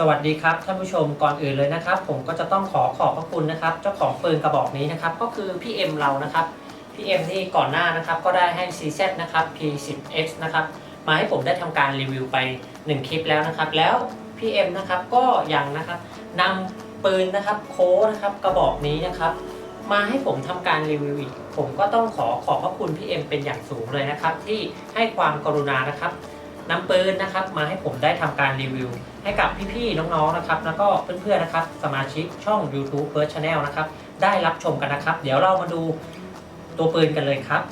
สวัสดีครับท่านผู้ชมก่อนอื่นเลยนะครับ ผมก็จะต้องขอขอบพระคุณนะครับ เจ้าของปืนกระบอกนี้นะครับ ก็คือพี่เอ็มเรานะครับพี่เอ็มนี่ก่อนหน้านะครับก็ได้ให้ CZ นะครับ P10X นะครับมาให้ผมได้ทำการรีวิวไป 1 คลิปแล้วนะครับ แล้วพี่เอ็มนะครับก็ยังนะครับนำปืนนะครับโค้นะครับกระบอกนี้นะครับ มาให้ผมทำการรีวิวอีกผมก็ต้องขอขอบพระคุณพี่เอ็มเป็นอย่างสูงเลยนะครับ ที่ให้ความกรุณานะครับ นำปืนนะครับมาให้ผมได้ทำการรีวิว ให้กับพี่ๆน้องๆนะครับ แล้วก็เพื่อนๆนะครับ สมาชิกช่อง YouTube First Channel นะครับ ได้รับชมกันนะครับ เดี๋ยวเรามาดูตัวปืนกันเลยครับ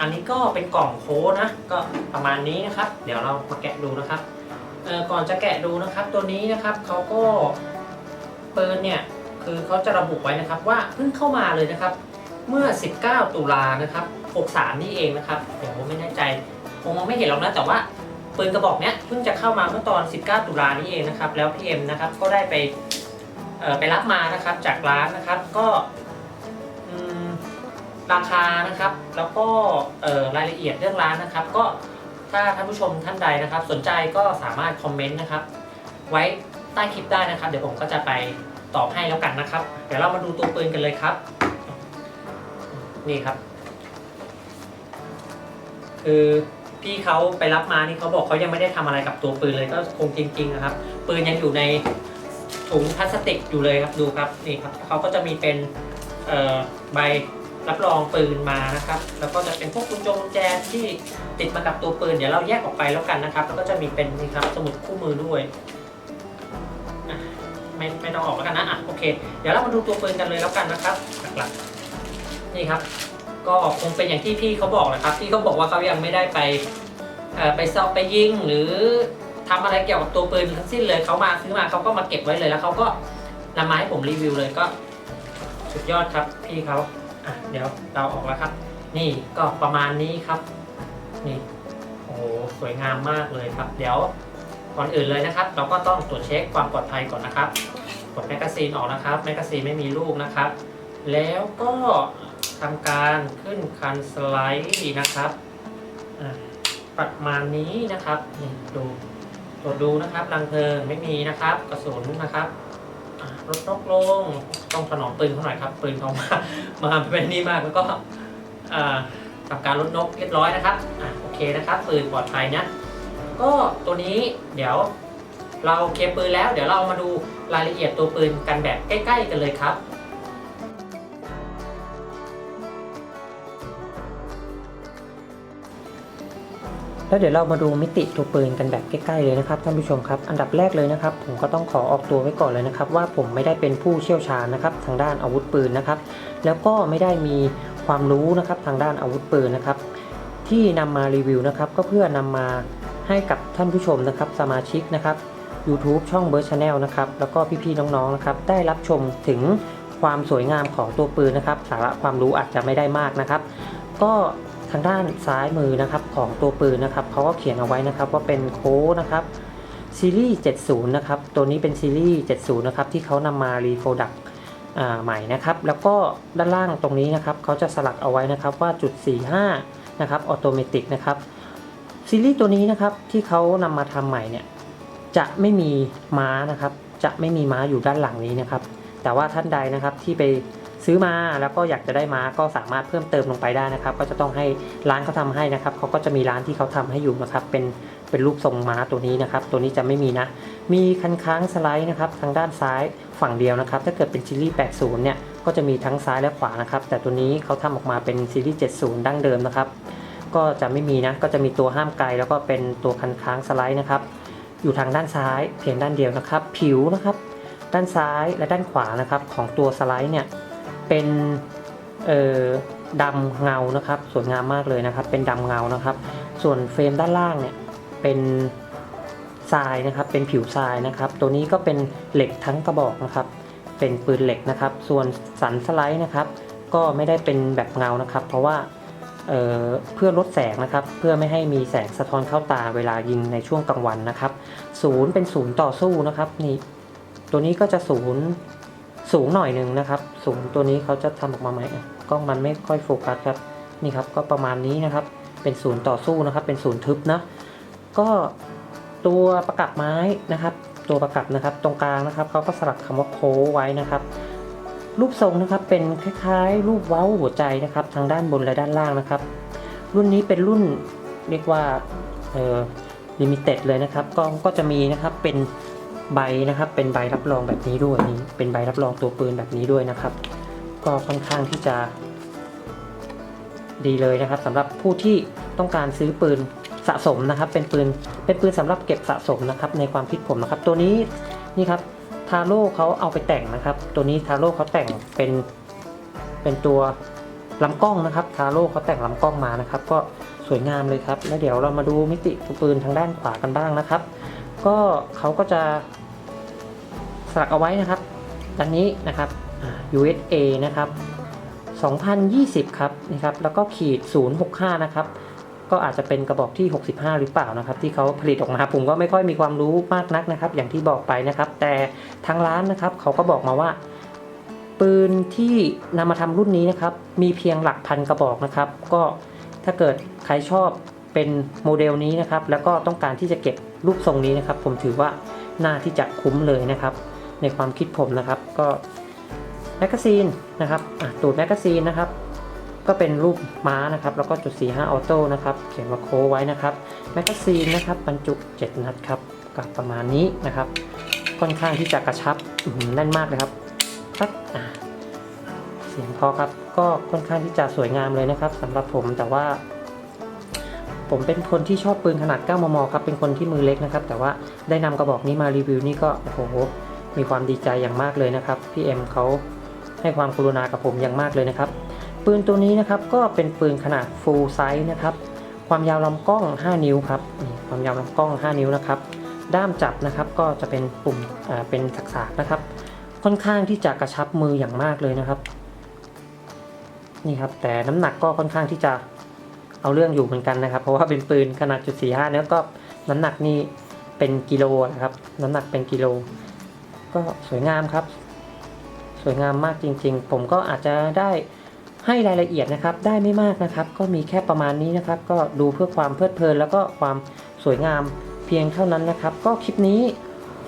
อันนี้ก็เป็นกล่องโค้นะ ก็ประมาณนี้นะครับ เดี๋ยวเรามาแกะดูนะครับก่อนจะแกะดูนะครับตัวนี้นะครับเขาก็ปืนเนี่ยคือเขาจะระบุไว้นะครับว่าเพิ่งเข้ามาเลยนะครับ เมื่อ 19 ตุลานะครับ 63 นี่เองนะครับเดี๋ยวไม่แน่ใจคงมองไม่เห็นหรอกนะแต่ว่า ปืนกระบอกเนี้ยเพิ่งจะเข้ามาเมื่อตอน 19 ตุลานี้เองนะครับ แล้วพี่เอ็มนะครับก็ได้ไปเอ่อไปรับมานะครับจากร้านนะครับก็อืมราคานะครับ แล้วก็เอ่อรายละเอียดเรื่องร้านนะครับ ก็ถ้าท่านผู้ชมท่านใดนะครับ สนใจก็สามารถคอมเมนต์นะครับ ไว้ใต้คลิปได้นะครับ เดี๋ยวผมก็จะไปตอบให้แล้วกันนะครับ เดี๋ยวเรามาดูตัวปืนกันเลยครับ นี่ครับ คือ พี่เขาไปรับมานี่เขาบอกเขายังไม่ได้ทำอะไรกับตัวปืนเลยก็คงจริงๆนะครับปืนยังอยู่ในถุงพลาสติกอยู่เลยครับดูครับนี่ครับเขาก็จะมีเป็นใบรับรองปืนมานะครับ แล้วก็จะเป็นพวกกุญจงแจที่ติดมากับตัวปืน เดี๋ยวเราแยกออกไปแล้วกันนะครับ แล้วก็จะมีเป็นนี่ครับสมุดคู่มือด้วยไม่ไม่ต้องออกแล้วกันนะอะโอเค เดี๋ยวเรามาดูตัวปืนกันเลยแล้วกันนะครับหลักๆนี่ครับ ก็คงเป็นอย่างที่พี่เขาบอกนะครับที่เขาบอกว่าเขายังไม่ได้ไปไปสอบไปยิงหรือทำอะไรเกี่ยวกับตัวปืนทั้งสิ้นเลยเขามาซื้อมาเขาก็มาเก็บไว้เลยแล้วเขาก็นำมาให้ผมรีวิวเลยก็สุดยอดครับพี่เขาอะเดี๋ยวเราออกแล้วครับ นี่ก็ประมาณนี้ครับ นี่โอ้โหสวยงามมากเลยครับ เดี๋ยวก่อนอื่นเลยนะครับ เราก็ต้องตรวจเช็คความปลอดภัยก่อนนะครับกดแมกกาซีนออกนะครับแมกกาซีนไม่มีลูกนะครับ แล้วก็ ทำการขึ้นคันสไลด์นะครับประมาณนี้นะครับนี่ดูตรวจดูนะครับรังเพลิงไม่มีนะครับ กระสุนนะครับลดนกลงต้องถนอมปืนเขาหน่อยครับปืนเขามามาเป็นนี่มากแล้วก็ทำการลดนกเรียบร้อยนะครับอโอเคนะครับปืนปลอดภัยนะก็ตัวนี้เดี๋ยวเราเคลียร์ปืนแล้ว เดี๋ยวเรามาดูรายละเอียดตัวปืนกันแบบใกล้ ๆ กันเลยครับ แล้วเดี๋ยวเรามาดูมิติตัวปืนกันแบบใกล้ๆเลยนะครับท่านผู้ชมครับ อันดับแรกเลยนะครับ ผมก็ต้องขอออกตัวไว้ก่อนเลยนะครับ ว่าผมไม่ได้เป็นผู้เชี่ยวชาญนะครับ ทางด้านอาวุธปืนนะครับ แล้วก็ไม่ได้มีความรู้นะครับทางด้านอาวุธปืนนะครับ ที่นำมารีวิวนะครับ ก็เพื่อนำมาให้กับท่านผู้ชมนะครับ สมาชิกนะครับ YouTube ช่อง b i r d Channel นะครับ แล้วก็พี่ๆน้องๆนะครับ ได้รับชมถึงความสวยงามของตัวปืนนะครับ สาระความรู้อาจจะไม่ได้มากนะครับ ก็างด้านซ้ายมือนะครับของตัวปืนนะครับเขาก็เขียนเอาไว้นะครับว่าเป็นโค้นะครับซีรีส์70 นะครับ ตัวนี้เป็นซีรีส์70 นะครับ ที่เขานำมารีโฟดักใหม่นะครับ แล้วก็ด้านล่างตรงนี้นะครับเขาจะสลักเอาไว้นะครับว่าจุด 45 นะครับออโตเมติกนะครับซีรีส์ตัวนี้นะครับที่เขานำมาทำใหม่เนี่ยจะไม่มีม้านะครับ จะไม่มีม้าอยู่ด้านหลังนี้นะครับ แต่ว่าท่านใดนะครับที่ไป ซื้อมาแล้วก็อยากจะได้ม้าก็สามารถเพิ่มเติมลงไปได้นะครับ ก็จะต้องให้ร้านเขาทาให้นะครับเขาก็จะมีร้านที่เขาทำให้อยู่นะครับเป็นเป็นรูปทรงม้าตัวนี้นะครับ ตัวนี้จะไม่มีนะ มีคันค้างสไลด์นะครับทางด้านซ้ายฝั่งเดียวนะครับ ถ้าเกิดเป็นซีรีส์80เนี่ยก็จะมีทั้งซ้ายและขวานะครับ แต่ตัวนี้เขาทำออกมาเป็นซีรีส์70 ดั้งเดิมนะครับ ก็จะไม่มีนะก็จะมีตัวห้ามไกล แล้วก็เป็นตัวคันค้างสไลด์นะครับ อยู่ทางด้านซ้ายเพียงด้านเดียวนะครับ ผิวนะครับ ด้านซ้ายและด้านขวานะครับของตัวสไลด์เนี่ย เป็นเอ่อดำเงานะครับ สวยงามมากเลยนะครับ เป็นดำเงานะครับ ส่วนเฟรมด้านล่างเนี่ยเป็นทรายนะครับ เป็นผิวทรายนะครับ ตัวนี้ก็เป็นเหล็กทั้งกระบอกนะครับ เป็นปืนเหล็กนะครับ ส่วนสันสไลด์นะครับ ก็ไม่ได้เป็นแบบเงานะครับ เพราะว่าเเพื่อลดแสงนะครับ เพื่อไม่ให้มีแสงสะท้อนเข้าตาเวลายิงในช่วงกลางวันนะครับ ศูนย์เป็นศูนย์ต่อสู้นะครับนี่ตัวนี้ก็จะศูนย์ สูงหน่อยหนึ่งนะครับ สูงตัวนี้เขาจะทำออกมาไหม่กล้องมันไม่ค่อยโฟกัสครับนี่ครับก็ประมาณนี้นะครับ เป็นศูนย์ต่อสู้นะครับ เป็นศูนย์ทึบนะก็ตัวประกับไม้นะครับ ตัวประกับนะครับ ตรงกลางนะครับเขาก็สลักคำว่าโค้ไว้นะครับ รูปทรงนะครับเป็นคล้ายๆ รูปเว้าหัวใจนะครับ ทางด้านบนและด้านล่างนะครับ รุ่นนี้เป็นรุ่นเรียกว่าเอ่อลิมิเต็ดเลยนะครับก็ก็จะมีนะครับเป็น ใบนะครับ เป็นใบรับรองแบบนี้ด้วยนี่เป็นใบรับรองตัวปืนแบบนี้ด้วยนะครับ ก็ค่อนข้างที่จะดีเลยนะครับสำหรับผู้ที่ต้องการซื้อปืนสะสมนะครับ เป็นปืนเป็นปืนสำหรับเก็บสะสมนะครับ ในความคิดผมนะครับ ตัวนี้นี่ครับทาโร่เขาเอาไปแต่งนะครับ ตัวนี้ทาโร่เขาแต่งเป็นเป็นตัวลำกล้องนะครับทาโร่เขาแต่งลำกล้องมานะครับ ก็สวยงามเลยครับ แล้วเดี๋ยวเรามาดูมิติตัวปืนทางด้านขวากันบ้างนะครับ ก็เขาก็จะสลักเอาไว้นะครับด้านนี้นะครับ USA นะครับ2020 ครับนะครับแล้วก็ขีด 065 นะครับ ก็อาจจะเป็นกระบอกที่ 65 หรือเปล่านะครับ ที่เขาผลิตออกมาผมก็ไม่ค่อยมีความรู้มากนักนะครับ อย่างที่บอกไปนะครับ แต่ทางร้านนะครับเขาก็บอกมาว่า ปืนที่นำมาทำรุ่นนี้นะครับ มีเพียงหลักพันกระบอกนะครับ ก็ถ้าเกิดใครชอบเป็นโมเดลนี้นะครับ แล้วก็ต้องการที่จะเก็บ รูปทรงนี้นะครับ ผมถือว่าน่าที่จะคุ้มเลยนะครับ ในความคิดผมนะครับก็แมกกาซีนนะครับตูดแมกกาซีนนะครับ ก็เป็นรูปม้านะครับ แล้วก็จุด45ออโต้นะครับเขียนว่าโค้ไว้นะครับแมกกาซีนนะครับบรรจุ 7 นัดครับกับประมาณนี้นะครับ ค่อนข้างที่จะกระชับแน่นมากเลยครับตักอะเสียงพอครับก็ค่อนข้างที่จะสวยงามเลยนะครับสำหรับผมแต่ว่า ผมเป็นคนที่ชอบปืนขนาด 9 มม ครับ เป็นคนที่มือเล็กนะครับ แต่ว่าได้นำกระบอกนี้มารีวิวนี่ก็โอ้โห มีความดีใจอย่างมากเลยนะครับ พี่เอ็มเขาให้ความกรุณากับผมอย่างมากเลยนะครับ ปืนตัวนี้นะครับก็เป็นปืนขนาด full size นะครับ ความยาวลำกล้อง 5 นิ้วครับ ความยาวลำกล้อง 5 นิ้วนะครับ ด้ามจับนะครับก็จะเป็นปุ่มเป็นสักๆนะครับ ค่อนข้างที่จะกระชับมืออย่างมากเลยนะครับ นี่ครับแต่น้ำหนักก็ค่อนข้างที่จะ เอาเรื่องอยู่เหมือนกันนะครับ เพราะว่าเป็นปืนขนาดจุดสี่ห้าแล้วก็น้ำหนักนี่เป็นกิโลนะครับ น้ำหนักเป็นกิโล ก็สวยงามครับ สวยงามมากจริง ๆ ผมก็อาจจะได้ให้รายละเอียดนะครับ ได้ไม่มากนะครับ ก็มีแค่ประมาณนี้นะครับ ก็ดูเพื่อความเพลิดเพลิน แล้วก็ความสวยงามเพียงเท่านั้นนะครับ ก็คลิปนี้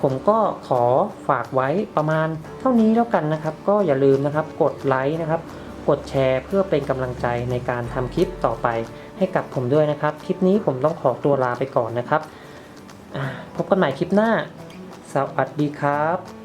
ผมก็ขอฝากไว้ประมาณเท่านี้แล้วกันนะครับ ก็อย่าลืมนะครับ กดไลค์นะครับ กดแชร์เพื่อเป็นกำลังใจในการทำคลิปต่อไป ให้กับผมด้วยนะครับ คลิปนี้ผมต้องขอตัวลาไปก่อนนะครับ พบกันใหม่คลิปหน้า สวัสดีครับ